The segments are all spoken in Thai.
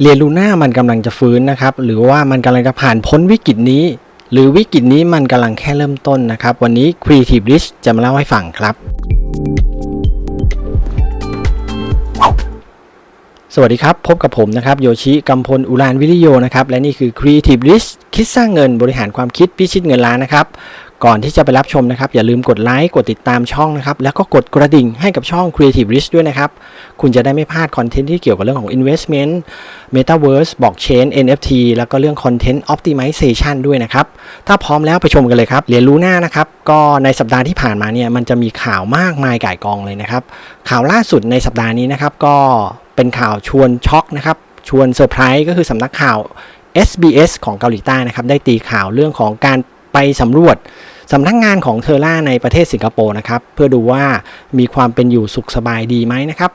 เรียนลูน่ามันกำลังจะฟื้นนะครับ หรือว่ามันกำลังจะผ่านพ้นวิกฤตนี้ หรือวิกฤตนี้มันกำลังแค่เริ่มต้นนะครับ วันนี้ Creative Rich จะมาเล่าให้ฟังครับ สวัสดีครับ พบกับผมนะครับ โยชิกัมพลอุรานวิริโยนะครับ และนี่คือ Creative Rich คิดสร้างเงินบริหารความคิดพิชิตเงินล้านนะครับ ก่อนที่จะไปรับชมนะครับ อย่าลืมกดไลค์กดติดตามช่องนะครับ แล้วก็กดกระดิ่งให้กับช่อง Creative Rich ด้วยนะครับ คุณจะได้ไม่พลาดคอนเทนต์ที่เกี่ยวกับเรื่องของ Investment Metaverse Blockchain NFT แล้วก็เรื่อง Content Optimization ด้วยนะครับ ถ้าพร้อมแล้วไปชมกันเลยครับเรียนรู้หน้านะครับ ก็ในสัปดาห์ที่ผ่านมาเนี่ยมันจะมีข่าวมากมายก่ายกองเลยนะครับข่าวล่าสุดในสัปดาห์นี้นะครับก็เป็นข่าวชวนช็อกนะครับชวนเซอร์ไพรส์ก็คือสำนักข่าว SBS ของเกาหลีใต้นะครับได้ตีข่าวเรื่องของการไปสำรวจ สำนักงานของเทอร่าในประเทศสิงคโปร์นะครับ เพื่อดูว่ามีความเป็นอยู่สุขสบายดีไหมนะครับ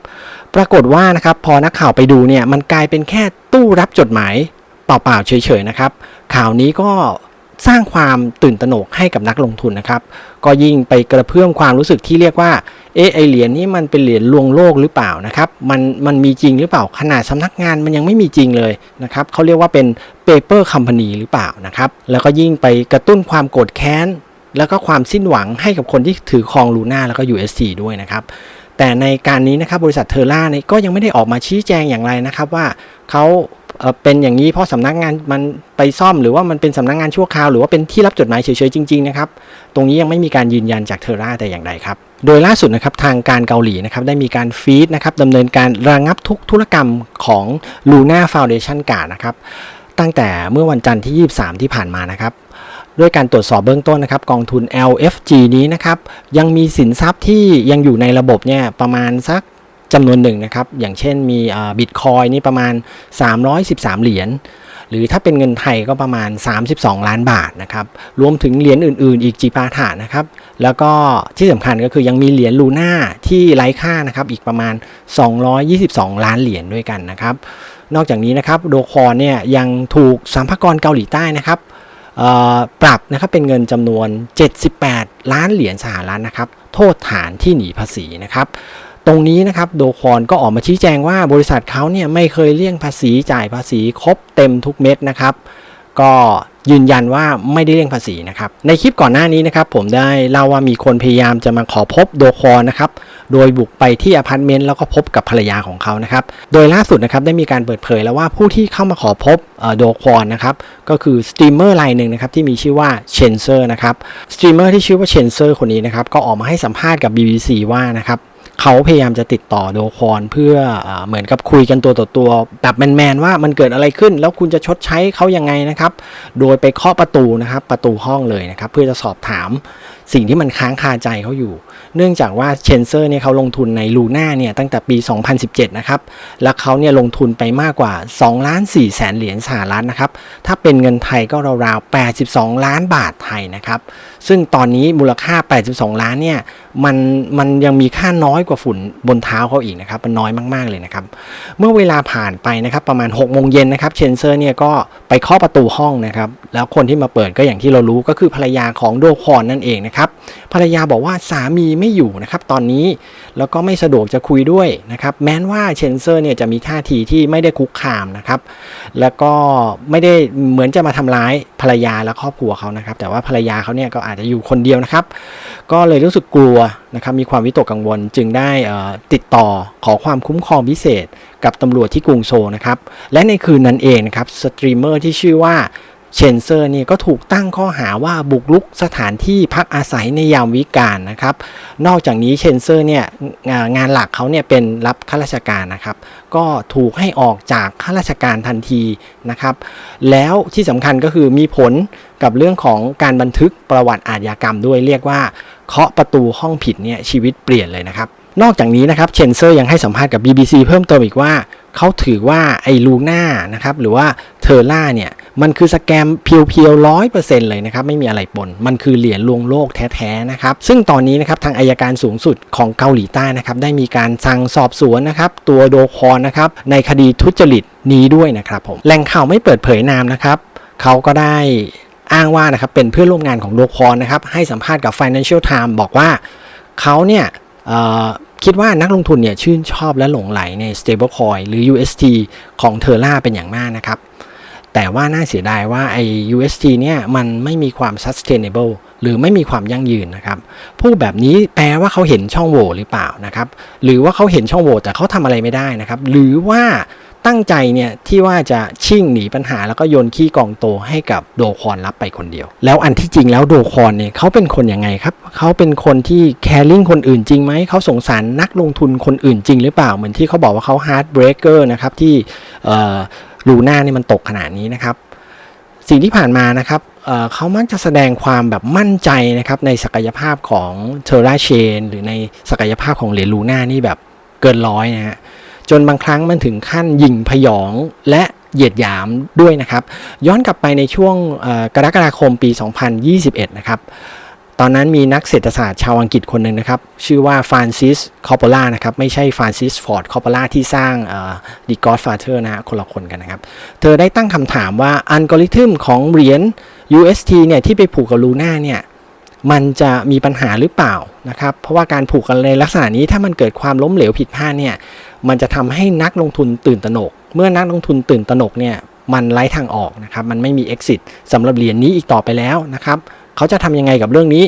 ปรากฏว่านะครับพอนักข่าวไปดูเนี่ยมันกลายเป็นแค่ตู้รับจดหมายเปล่าๆเฉยๆนะครับ ข่าวนี้ก็สร้างความตื่นตระหนกให้กับนักลงทุนนะครับ ก็ยิ่งไปกระเพื่อมความรู้สึกที่เรียกว่า เอะไอเหรียญนี้มันเป็นเหรียญลวงโลกหรือเปล่านะครับ มันมันมีจริงหรือเปล่า ขนาดสำนักงานมันยังไม่มีจริงเลยนะครับเขาเรียกว่าเป็น paper company หรือเปล่านะครับ แล้วก็ยิ่งไปกระตุ้นความโกรธแค้น แล้วก็ความสิ้นหวังให้กับคนที่ถือครองลูน่าแล้วก็ USC ด้วยนะครับ แต่ในการนี้นะครับบริษัทเทอร่าเนี่ยก็ยังไม่ได้ออกมาชี้แจงอย่างไรนะครับว่าเขาเป็นอย่างนี้เพราะสำนักงานมันไปซ่อมหรือว่ามันเป็นสำนักงานชั่วคราวหรือว่าเป็นที่รับจดหมายเฉยๆจริงๆนะครับตรงนี้ยังไม่มีการยืนยันจากเทอร่าแต่อย่างใดครับโดยล่าสุดนะครับทางการเกาหลีนะครับได้มีการฟีดนะครับดำเนินการระงับทุกธุรกรรมของ Luna Foundation การนะครับตั้งแต่เมื่อวันจันทร์ที่ 23 ที่ผ่านมานะครับ ด้วยการตรวจสอบเบื้องต้นนะครับ กองทุน LFG นี้นะครับยังมีสินทรัพย์ที่ยังอยู่ในระบบเนี่ยประมาณสักจำนวนหนึ่งนะครับ อย่างเช่นมีบิตคอยนี่ประมาณ 313 เหรียญหรือถ้าเป็นเงินไทยก็ประมาณ 32 ล้านบาทนะครับ รวมถึงเหรียญอื่น ๆ อีกจีปาถานะครับ แล้วก็ที่สำคัญก็คือยังมีเหรียญลูน่าที่ไร้ค่านะครับ อีกประมาณ 222 ล้านเหรียญด้วยกันนะครับ นอกจากนี้นะครับ โดคอนเนี่ยยังถูกสัมภากรเกาหลีใต้นะครับ ปรับนะครับเป็นเงินจำนวน 78 ล้านเหรียญสหรัฐนะครับ โทษฐานที่หนีภาษีนะครับตรงนี้นะครับโดคอนก็ออกมาชี้แจงว่าบริษัทเขาเนี่ยไม่เคยเลี่ยงภาษีจ่ายภาษีครบเต็มทุกเม็ดนะครับ ก็ยืนยันว่าไม่ได้เลี่ยงภาษีนะครับ ในคลิปก่อนหน้านี้นะครับ ผมได้เล่าว่ามีคนพยายามจะมาขอพบโดคอนนะครับ โดยบุกไปที่อพาร์ตเมนต์แล้วก็พบกับภรรยาของเขานะครับ โดยล่าสุดนะครับได้มีการเปิดเผยแล้วว่าผู้ที่เข้ามาขอพบโดคอนนะครับ ก็คือสตรีมเมอร์รายหนึ่งนะครับที่มีชื่อว่าเชนเซอร์นะครับ สตรีมเมอร์ที่ชื่อว่าเชนเซอร์คนนี้นะครับก็ออกมาให้สัมภาษณ์กับ BBC ว่านะครับ เขาพยายามจะติดต่อโดคอนเพื่อเออเหมือนกับคุยกันตัวต่อตัวแบบแมนๆว่ามันเกิดอะไรขึ้น แล้วคุณจะชดใช้เขายังไงนะครับ โดยไปเคาะประตูนะครับ ประตูห้องเลยนะครับ เพื่อจะสอบถาม สิ่งที่มันค้างคาใจเขาอยู่ เนื่องจากว่าเชนเซอร์เนี่ยเขาลงทุนในลูน่าเนี่ยตั้งแต่ปี 2017 นะครับ แล้วเขาเนี่ยลงทุนไปมากกว่า2ล้าน4แสนเหรียญสหรัฐนะครับ ถ้าเป็นเงินไทยก็ราวๆ 82 ล้านบาทไทยนะครับ ซึ่งตอนนี้มูลค่า 82 ล้านเนี่ยมันมันยังมีค่าน้อยกว่าฝุ่นบนเท้าเขาอีกนะครับมันน้อยมากๆเลยนะครับ เมื่อเวลาผ่านไปนะครับประมาณ6โมงเย็นนะครับเชนเซอร์เนี่ยก็ไปเคาะประตูห้องนะครับแล้วคนที่มาเปิดก็อย่างที่เรารู้ก็คือภรรยาของโดคอนนั่นเองนะครับภรรยาบอกว่าสามีไม่อยู่นะครับตอนนี้แล้วก็ไม่สะดวกจะคุยด้วยนะครับแม้นว่าเชนเซอร์เนี่ยจะมีท่าทีที่ไม่ได้คุกคามนะครับแล้วก็ไม่ได้เหมือนจะมาทำร้ายภรรยาและครอบครัวเขานะครับ แต่ว่าภรรยาเขาเนี่ยก็อาจจะอยู่คนเดียวนะครับ ก็เลยรู้สึกกลัวนะครับมีความวิตกกังวลจึงได้ติดต่อขอความคุ้มครองพิเศษกับตำรวจที่กรุงโซลนะครับ และในคืนนั้นเองนะครับสตรีมเมอร์ที่ชื่อว่า เชนเซอร์เนี่ยก็ถูกตั้งข้อหาว่าบุกรุกสถานที่พักอาศัยในยามวิกาลนะครับ นอกจากนี้เชนเซอร์เนี่ยงานงานหลักเขาเนี่ยเป็นรับข้าราชการนะครับ ก็ถูกให้ออกจากข้าราชการทันทีนะครับ แล้วที่สำคัญก็คือมีผลกับเรื่องของการบันทึกประวัติอาชญากรรมด้วยเรียกว่าเคาะประตูห้องผิดเนี่ยชีวิตเปลี่ยนเลยนะครับนอกจากนี้นะครับเชนเซอร์ยังให้สัมภาษณ์กับ BBC เพิ่มเติมอีกว่า เขาถือว่าไอ้ลูน่านะครับหรือว่าเทอร่าเนี่ย มันคือสแกมเพียวๆร้อยเปอร์เซ็นต์เลยนะครับไม่มีอะไรปน มันคือเหรียญลวงโลกแท้ๆนะครับซึ่งตอนนี้นะครับทางอายการสูงสุดของเกาหลีใต้นะครับได้มีการสั่งสอบสวนนะครับตัวโดคอนนะครับในคดีทุจริตนี้ด้วยนะครับผมแหล่งข่าวไม่เปิดเผยนามนะครับเขาก็ได้อ้างว่านะครับเป็นเพื่อนร่วมงานของโดคอนนะครับให้สัมภาษณ์กับ Financial Times บอกว่าเขาเนี่ยคิดว่านักลงทุนเนี่ยชื่นชอบและหลงไหลใน stablecoin หรือ UST ของเทอร่าเป็นอย่างมากนะครับ แต่ว่าน่าเสียดายว่าไอ้ UST เนี่ยมันไม่มีความ sustainable หรือไม่มีความยั่งยืนนะครับพูดแบบนี้แปลว่าเขาเห็นช่องโหว่หรือเปล่านะครับ หรือว่าเขาเห็นช่องโหว่แต่เขาทำอะไรไม่ได้นะครับ หรือว่าตั้งใจเนี่ยที่ว่าจะชิ่งหนีปัญหาแล้วก็โยนขี้กองโตให้กับโดคอนรับไปคนเดียว แล้วอันที่จริงแล้วโดคอนเนี่ยเขาเป็นคนยังไงครับเขาเป็นคนที่แคร์ลิงคนอื่นจริงไหมเขาสงสารนักลงทุนคนอื่นจริงหรือเปล่าเหมือนที่เขาบอกว่าเขาฮาร์ดเบรกเกอร์นะครับที่ ลูน่านี่มันตกขนาดนี้นะครับ สิ่งที่ผ่านมานะครับเเขามักจะแสดงความแบบมั่นใจนะครับในศักยภาพของเทอร่าเชนหรือในศักยภาพของเหรียญลูน่านี่แบบเกินร้อยนะฮะจนบางครั้งมันถึงขั้นยิงพยองและเหยียดหยามด้วยนะครับ ย้อนกลับไปในช่วงกรกฎาคมปี 2021 นะครับ ตอนนั้นมีนักเศรษฐศาสตร์ชาวอังกฤษคนหนึ่งนะครับ ชื่อว่าฟรานซิสคอปโปล่านะครับ ไม่ใช่ฟรานซิสฟอร์ดคอปโปล่าที่สร้างดีกอดฟาเธอร์นะ คนละคนกันนะครับ เธอได้ตั้งคำถามว่าอัลกอริทึมของเหรียญ UST เนี่ย ที่ไปผูกกับลูน่าเนี่ย มันจะมีปัญหาหรือเปล่านะครับ เพราะว่าการผูกกันในลักษณะนี้ถ้ามันเกิดความล้มเหลวผิดพลาดเนี่ย มันจะทำให้นักลงทุนตื่นตระหนก เมื่อนักลงทุนตื่นตระหนกเนี่ยมันไร้ทางออกนะครับ มันไม่มี exit สำหรับเหรียญนี้อีกต่อไปแล้วนะครับ เขาจะทำยังไงกับเรื่องนี้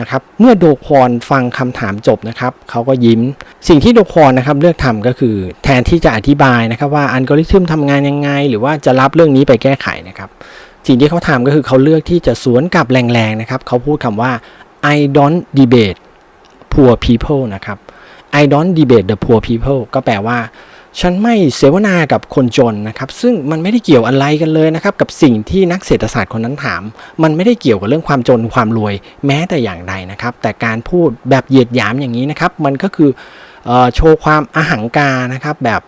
นะครับ เมื่อโดควอนฟังคำถามจบนะครับ เขาก็ยิ้ม สิ่งที่โดควอนนะครับเลือกทำก็คือแทนที่จะอธิบายนะครับว่าอัลกอริทึมทำงานยังไง หรือว่าจะรับเรื่องนี้ไปแก้ไขนะครับ สิ่งที่เขาทำก็คือเขาเลือกที่จะสวนกลับแรงๆนะครับ เขาพูดคำว่า I don't debate poor people นะครับ I don't debate the poor people ก็แปลว่า ฉันไม่เสวนากับคนจนนะครับ ซึ่งมันไม่ได้เกี่ยวอะไรกันเลยนะครับ กับสิ่งที่นักเศรษฐศาสตร์คนนั้นถาม มันไม่ได้เกี่ยวกับเรื่องความจนความรวยแม้แต่อย่างใดนะครับ แต่การพูดแบบเหยียดหยามอย่างนี้นะครับ มันก็คืออโชว์ความอาหังการนะครับแบบ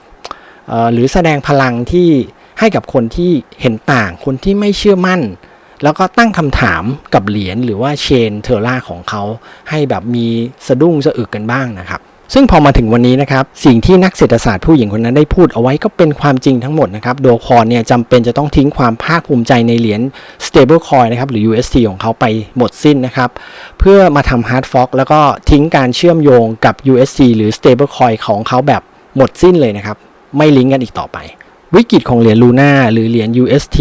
หรือแสดงพลังที่ให้กับคนที่เห็นต่างคนที่ไม่เชื่อมั่น แล้วก็ตั้งคำถามกับเหรียญหรือว่าเชนเทอร่าของเขา ให้แบบมีสะดุ้งสะอึกกันบ้างนะครับ ซึ่งพอมาถึงวันนี้นะครับสิ่งที่นักเศรษฐศาสตร์ผู้หญิงคนนั้นได้พูดเอาไว้ก็เป็นความจริงทั้งหมดนะครับโดคอนเนี่ยจำเป็นจะต้องทิ้งความภาคภูมิใจในเหรียญ stable coin นะครับหรือ UST ของเขาไปหมดสิ้นนะครับเพื่อมาทำ hard fork แล้วก็ทิ้งการเชื่อมโยงกับ UST หรือ stable coin ของเขาแบบหมดสิ้นเลยนะครับไม่ลิงก์กันอีกต่อไป วิกฤตของเหรียญลูน่าหรือเหรียญ UST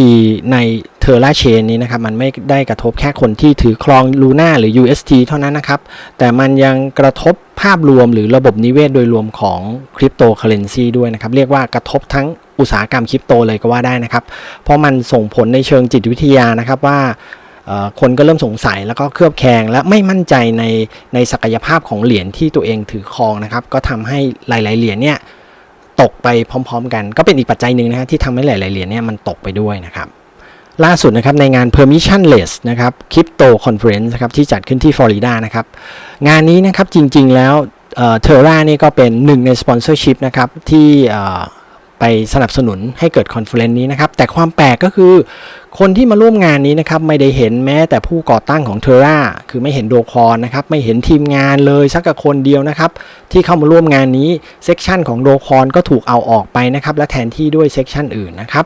ในเทอร่าเชนนี้นะครับ มันไม่ได้กระทบแค่คนที่ถือครองลูน่าหรือ UST เท่านั้นนะครับ แต่มันยังกระทบภาพรวมหรือระบบนิเวศโดยรวมของคริปโตเคอเรนซีด้วยนะครับ เรียกว่ากระทบทั้งอุตสาหกรรมคริปโตเลยก็ว่าได้นะครับ เพราะมันส่งผลในเชิงจิตวิทยานะครับว่าคนก็เริ่มสงสัยแล้วก็เคลือบแคลงและไม่มั่นใจในในศักยภาพของเหรียญที่ตัวเองถือครองนะครับ ก็ทำให้หลาย ๆ เหรียญเนี่ย ตกไปพร้อม ๆ กัน ก็เป็นอีกปัจจัยหนึ่งนะฮะที่ทำให้หลายๆเหรียญเนี่ยมันตกไปด้วยนะครับล่าสุดนะครับในงาน permissionless นะครับ crypto conference นะครับที่จัดขึ้นที่ฟลอริดานะครับงานนี้นะครับจริงๆแล้วเทอร่านี่ก็เป็นหนึ่งในสปอนเซอร์ชิพนะครับที่ ไปสนับสนุนให้เกิดคอนเฟลเรนซ์นี้นะครับ แต่ความแปลกก็คือ คนที่มาร่วมงานนี้นะครับไม่ได้เห็นแม้แต่ผู้ก่อตั้งของเทอร่าคือไม่เห็นโดคอนนะครับไม่เห็นทีมงานเลยสักคนเดียวนะครับที่เข้ามาร่วมงานนี้เซกชันของโดคอนก็ถูกเอาออกไปนะครับและแทนที่ด้วยเซกชันอื่นนะครับ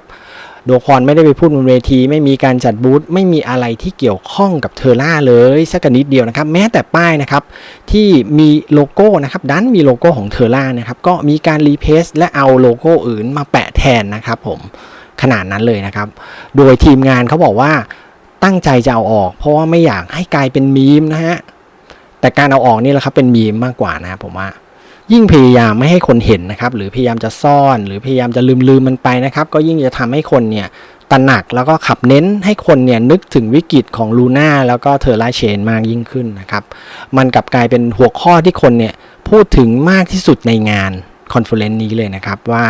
โดคอนไม่ได้ไปพูดบนเวที ไม่มีการจัดบูธไม่มีอะไรที่เกี่ยวข้องกับเทอร่าเลยสักนิดเดียวนะครับ แม้แต่ป้ายนะครับที่มีโลโก้นะครับดันมีโลโก้ของเทอร่านะครับก็มีการรีเพสและเอาโลโก้อื่นมาแปะแทนนะครับผมขนาดนั้นเลยนะครับ โดยทีมงานเขาบอกว่าตั้งใจจะเอาออก เพราะว่าไม่อยากให้กลายเป็นมีมนะฮะแต่การเอาออกนี่แหละครับเป็นมีมมากกว่านะครับผมว่า ยิ่งพยายามไม่ให้คนเห็นนะครับ หรือพยายามจะซ่อน หรือพยายามจะลืมลืมมันไปนะครับ ก็ยิ่งจะทำให้คนเนี่ยตระหนักแล้วก็ขับเน้นให้คนเนี่ยนึกถึงวิกฤตของลูน่าแล้วก็เทอร่าเชนมากยิ่งขึ้นนะครับ มันกลับกลายเป็นหัวข้อที่คนเนี่ยพูดถึงมากที่สุดในงานคอนเฟอเรนซ์นี้เลยนะครับว่า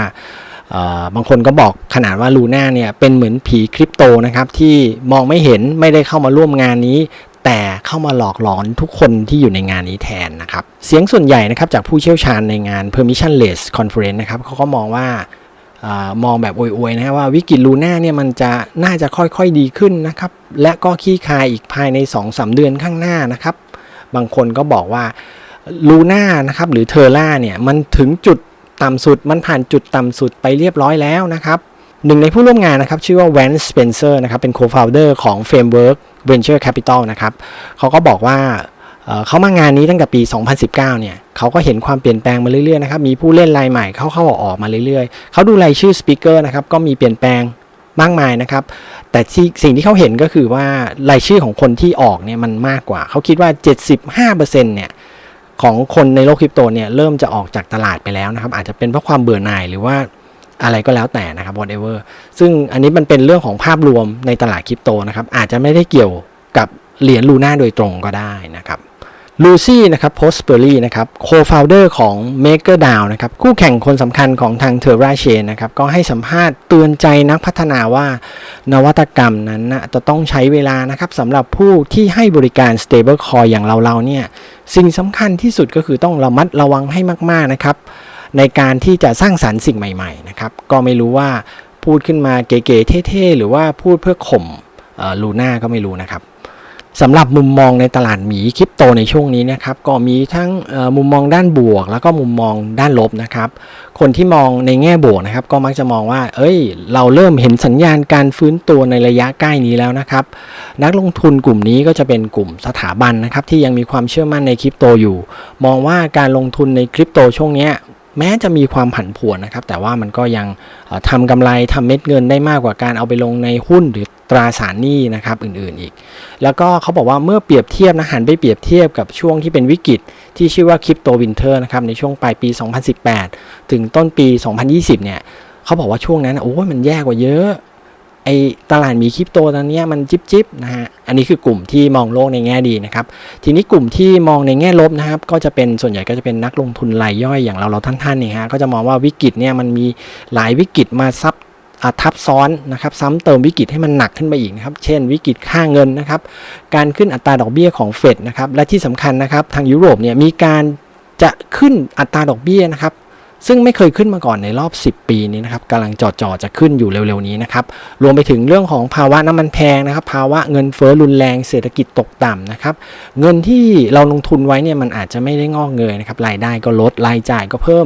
บางคนก็บอกขนาดว่าลูน่าเนี่ยเป็นเหมือนผีคริปโตนะครับที่มองไม่เห็นไม่ได้เข้ามาร่วมงานนี้ แต่เข้ามาหลอกหลอนทุกคนที่อยู่ในงานนี้แทนนะครับ เสียงส่วนใหญ่นะครับจากผู้เชี่ยวชาญในงาน permissionless conference นะครับเขาก็มองว่ามองแบบอวยๆนะว่าวิกฤตลูน่าเนี่ยมันจะน่าจะค่อยๆดีขึ้นนะครับ และก็ขี้คายอีกภายใน 2-3 เดือนข้างหน้านะครับ บางคนก็บอกว่าลูน่านะครับหรือเทอร่าเนี่ยมันถึงจุดต่ำสุดมันผ่านจุดต่ำสุดไปเรียบร้อยแล้วนะครับหนึ่งในผู้ร่วมงานนะครับชื่อว่าแวนสเปนเซอร์นะครับเป็น co-founder ของ Framework Venture Capital นะครับเขาก็บอกว่าเขามางานนี้ตั้งแต่ปี 2019 เนี่ยเขาก็เห็นความเปลี่ยนแปลงมาเรื่อยๆนะครับ มีผู้เล่นรายใหม่เข้าเข้าออกมาเรื่อยๆ เขาดูรายชื่อสปิเกอร์นะครับ ก็มีเปลี่ยนแปลงมากมายนะครับ แต่สิ่งที่เขาเห็นก็คือว่ารายชื่อของคนที่ออกเนี่ยมันมากกว่า เขาคิดว่า 75%เนี่ยของคนในโลกคริปโตเนี่ยเริ่มจะออกจากตลาดไปแล้วนะครับ อาจจะเป็นเพราะความเบื่อหน่ายหรือว่า อะไรก็แล้วแต่นะครับ whatever ซึ่งอันนี้มันเป็นเรื่องของภาพรวมในตลาดคริปโตนะครับ อาจจะไม่ได้เกี่ยวกับเหรียญลูน่าโดยตรงก็ได้นะครับลูซี่นะครับโพสเปอรี่นะครับโคฟาวเดอร์ของ MakerDAO นะครับคู่แข่งคนสำคัญของทาง Terra Chain นะครับก็ให้สัมภาษณ์เตือนใจนักพัฒนาว่านวัตกรรมนั้นนะจะต้องใช้เวลานะครับสำหรับผู้ที่ให้บริการ Stablecoin อย่างเราๆเนี่ยสิ่งสำคัญที่สุดก็คือต้องระมัดระวังให้มากๆนะครับ ในการที่จะสร้างสรรค์สิ่งใหม่ๆนะครับก็ไม่รู้ว่าพูดขึ้นมาเก๋ๆเท่ๆหรือว่าพูดเพื่อข่มลูน่าก็ไม่รู้นะครับสำหรับมุมมองในตลาดหมีคริปโตในช่วงนี้นะครับก็มีทั้งมุมมองด้านบวก แล้วก็มุมมองด้านลบนะครับ คนที่มองในแง่บวกนะครับ ก็มักจะมองว่า เอ้ย เราเริ่มเห็นสัญญาณการฟื้นตัวในระยะใกล้นี้แล้วนะครับ นักลงทุนกลุ่มนี้ก็จะเป็นกลุ่มสถาบันนะครับที่ยังมีความเชื่อมั่นในคริปโตอยู่ มองว่าการลงทุนในคริปโตช่วงเนี้ย แม้จะมีความผันผวนนะครับ แต่ว่ามันก็ยังเอ่อทำกำไรทำเม็ดเงินได้มากกว่าการเอาไปลงในหุ้นหรือตราสารหนี้นะครับอื่นๆอีก แล้วก็เขาบอกว่าเมื่อเปรียบเทียบนะหันไปเปรียบเทียบกับช่วงที่เป็นวิกฤต ที่ชื่อว่าคริปโตวินเทอร์นะครับในช่วงปลายปี 2018 ถึงต้นปี 2020 เนี่ยเขาบอกว่าช่วงนั้นโอ้มันแย่กว่าเยอะ ไอตลาดมีคริปโตตอนนี้มันจิบจิบนะฮะ อันนี้คือกลุ่มที่มองโลกในแง่ดีนะครับ ทีนี้กลุ่มที่มองในแง่ลบนะครับ ก็จะเป็นส่วนใหญ่ก็จะเป็นนักลงทุนรายย่อยอย่างเราเราท่านๆเนี่ยฮะ ก็จะมองว่าวิกฤตเนี่ยมันมีหลายวิกฤตมาซับทับซ้อนนะครับซ้ำเติมวิกฤตให้มันหนักขึ้นไปอีกนะครับ เช่น วิกฤตค่าเงินนะครับ การขึ้นอัตราดอกเบี้ยของเฟดนะครับ และที่สำคัญนะครับทางยุโรปเนี่ยมีการจะขึ้นอัตราดอกเบี้ยนะครับ ซึ่งไม่เคยขึ้นมาก่อนในรอบ 10 ปีนี้นะครับกำลังจอดจอจะขึ้นอยู่เร็วๆนี้นะครับรวมไปถึงเรื่องของภาวะน้ำมันแพงนะครับ ภาวะเงินเฟ้อรุนแรงเศรษฐกิจตกต่ำนะครับ เงินที่เราลงทุนไว้เนี่ยมันอาจจะไม่ได้งอกเงยนะครับรายได้ก็ลดรายจ่ายก็เพิ่ม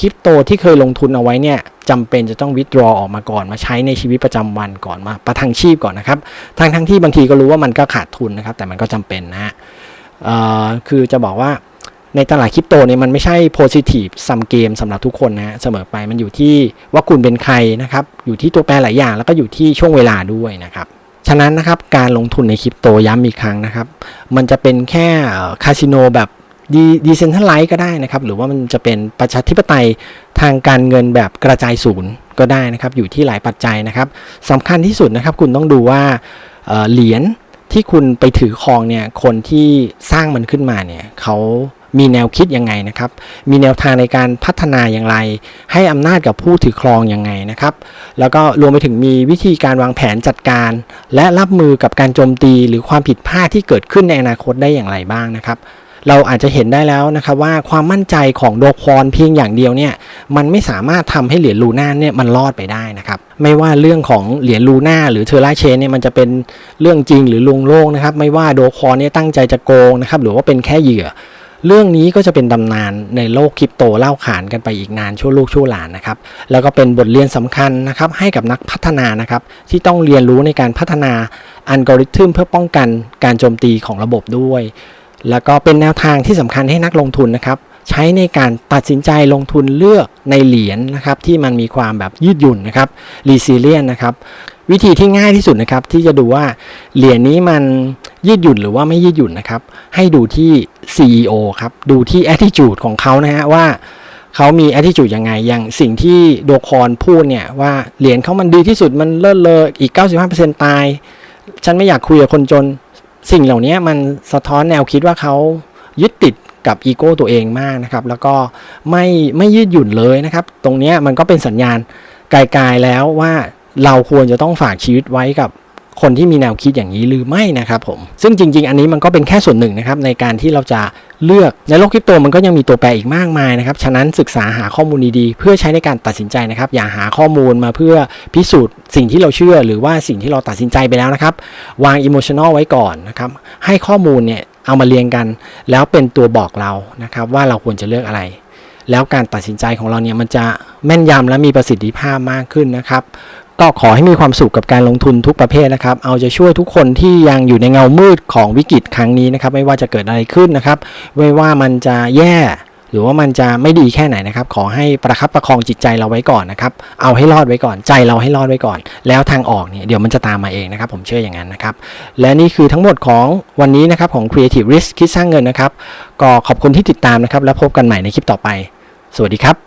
คริปโตที่เคยลงทุนเอาไว้เนี่ยจำเป็นจะต้องวิดรอออกมาก่อนมาใช้ในชีวิตประจำวันก่อนมาประทังชีพก่อนนะครับทั้งทั้งที่บางทีก็รู้ว่ามันก็ขาดทุนนะครับ แต่มันก็จำเป็นนะฮะคือจะบอกว่า ในตลาดคริปโตเนี่ยมันไม่ใช่ positive sum game สำหรับทุกคนนะฮะเสมอไปมันอยู่ที่ว่าคุณเป็นใครนะครับ อยู่ที่ตัวแปรหลายอย่าง แล้วก็อยู่ที่ช่วงเวลาด้วยนะครับฉะนั้นนะครับการลงทุนในคริปโตย้ำอีกครั้งนะครับ มันจะเป็นแค่คาสิโนแบบดีดีเซนทัลไลซ์ก็ได้นะครับ หรือว่ามันจะเป็นประชาธิปไตยทางการเงินแบบกระจายศูนย์ก็ได้นะครับ อยู่ที่หลายปัจจัยนะครับสำคัญที่สุดนะครับ คุณต้องดูว่าเหรียญที่คุณไปถือครองเนี่ยคนที่สร้างมันขึ้นมาเนี่ยเขา มีแนวคิดยังไงนะครับ มีแนวทางในการพัฒนาอย่างไร ให้อำนาจกับผู้ถือครองยังไงนะครับ แล้วก็รวมไปถึงมีวิธีการวางแผนจัดการ และรับมือกับการโจมตีหรือความผิดพลาดที่เกิดขึ้นในอนาคตได้อย่างไรบ้างนะครับเราอาจจะเห็นได้แล้วนะครับว่าความมั่นใจของโดคอนเพียงอย่างเดียวเนี่ยมันไม่สามารถทำให้เหรียญลูน่าเนี่ยมันรอดไปได้นะครับไม่ว่าเรื่องของเหรียญลูน่าหรือเทอร่าเชนเนี่ยมันจะเป็นเรื่องจริงหรือลวงโลกนะครับไม่ว่าโดคอนเนี่ยตั้งใจจะโกงนะครับหรือว่าเป็นแค่เหยื่อ เรื่องนี้ก็จะเป็นตำนานในโลกคริปโตเล่าขานกันไปอีกนานชั่วลูกชั่วหลานนะครับ แล้วก็เป็นบทเรียนสำคัญนะครับให้กับนักพัฒนานะครับ ที่ต้องเรียนรู้ในการพัฒนาอัลกอริทึมเพื่อป้องกันการโจมตีของระบบด้วย แล้วก็เป็นแนวทางที่สำคัญให้นักลงทุนนะครับใช้ในการตัดสินใจลงทุนเลือกในเหรียญนะครับที่มันมีความแบบยืดหยุ่นนะครับรีซิเลียนนะครับวิธีที่ง่ายที่สุดนะครับที่จะดูว่าเหรียญนี้มันยืดหยุ่นหรือว่าไม่ยืดหยุ่นนะครับให้ดูที่ CEO ครับ ดูที่ attitude ของเขานะฮะว่าเขามี attitude ยังไง อย่างสิ่งที่โดคอนพูดเนี่ย ว่าเหรียญเขามันดีที่สุดมันเลิศเลออีก 95%ตาย ฉันไม่อยากคุยกับคนจนสิ่งเหล่านี้มันสะท้อนแนวคิดว่าเขายึดติดกับอีโก้ตัวเองมากนะครับ แล้วก็ไม่ไม่ยืดหยุ่นเลยนะครับ ตรงนี้มันก็เป็นสัญญาณไกลๆแล้วว่าเราควรจะต้องฝากชีวิตไว้กับ คนที่มีแนวคิดอย่างนี้หรือไม่นะครับผมซึ่งจริง ๆ อันนี้มันก็เป็นแค่ส่วนหนึ่งนะครับในการที่เราจะเลือกในโลกคริปโตมันก็ยังมีตัวแปรอีกมากมายนะครับฉะนั้นศึกษาหาข้อมูลดีๆเพื่อใช้ในการตัดสินใจนะครับ อย่าหาข้อมูลมาเพื่อพิสูจน์สิ่งที่เราเชื่อ หรือว่าสิ่งที่เราตัดสินใจไปแล้วนะครับ วางอิโมชันอลไว้ก่อนนะครับให้ข้อมูลเนี่ยเอามาเรียงกัน แล้วเป็นตัวบอกเรานะครับว่าเราควรจะเลือกอะไร แล้วการตัดสินใจของเราเนี่ยมันจะแม่นยำและมีประสิทธิภาพมากขึ้นนะครับ ก็ขอให้มีความสุขกับการลงทุนทุกประเภทนะครับ เอาจะช่วยทุกคนที่ยังอยู่ในเงามืดของวิกฤตครั้งนี้นะครับ ไม่ว่าจะเกิดอะไรขึ้นนะครับ ไม่ว่ามันจะแย่ หรือว่ามันจะไม่ดีแค่ไหนนะครับ ขอให้ประคับประคองจิตใจเราไว้ก่อนนะครับ เอาให้รอดไว้ก่อน ใจเราให้รอดไว้ก่อน แล้วทางออกเนี่ยเดี๋ยวมันจะตามมาเองนะครับ ผมเชื่ออย่างนั้นนะครับ และนี่คือทั้งหมดของวันนี้นะครับของ Creative Risk คิดสร้างเงินนะครับ ก็ขอบคุณที่ติดตามนะครับ แล้วพบกันใหม่ในคลิปต่อไป สวัสดีครับ